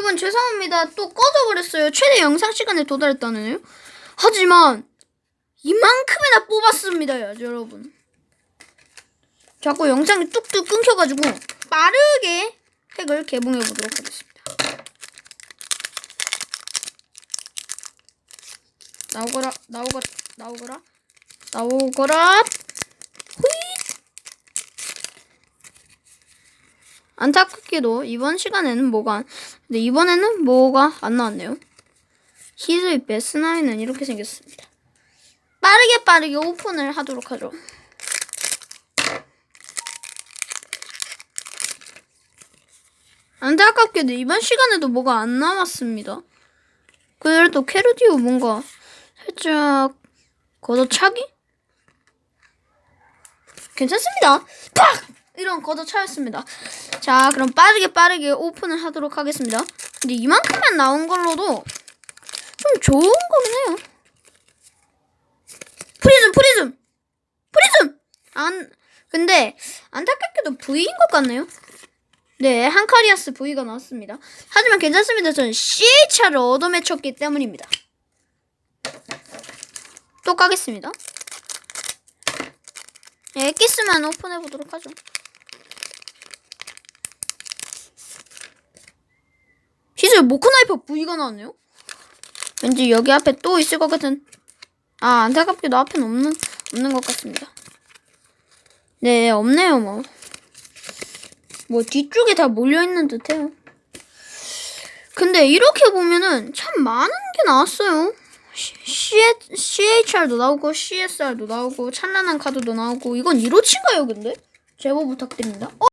여러분 죄송합니다. 또 꺼져버렸어요. 최대 영상 시간에 도달했다네요. 하지만 이만큼이나 뽑았습니다, 여러분. 자꾸 영상이 뚝뚝 끊겨가지고 빠르게 팩을 개봉해 보도록 하겠습니다. 나오거라, 나오거라, 나오거라, 나오거라. 안타깝게도 이번 시간에는 뭐가 근데 이번에는 뭐가 안 나왔네요. 히즈의 베스나이는 이렇게 생겼습니다. 빠르게 빠르게 오픈을 하도록 하죠. 안타깝게도 이번 시간에도 뭐가 안 나왔습니다. 그래도 캐르디오 뭔가 살짝 걷어차기? 괜찮습니다. 팍! 이런 걷어차였습니다. 자, 그럼 빠르게 빠르게 오픈을 하도록 하겠습니다. 근데 이만큼만 나온 걸로도 좀 좋은 거긴 해요. 프리즘, 프리즘! 프리즘! 안, 근데 안타깝게도 V인 것 같네요. 네, 한카리아스 V가 나왔습니다. 하지만 괜찮습니다. 저는 CHR을 얻어맺혔기 때문입니다. 또 까겠습니다. 네, 엑기스만 오픈해보도록 하죠. 시즌 모크나이퍼 V가 나왔네요. 왠지 여기 앞에 또 있을 것 같은. 아 안타깝게도 앞엔 없는 없는 것 같습니다. 네 없네요 뭐. 뭐 뒤쪽에 다 몰려 있는 듯해요. 근데 이렇게 보면은 참 많은 게 나왔어요. CHR도 나오고 CSR도 나오고 찬란한 카드도 나오고 이건 이로치인가요 근데? 제보 부탁드립니다. 어?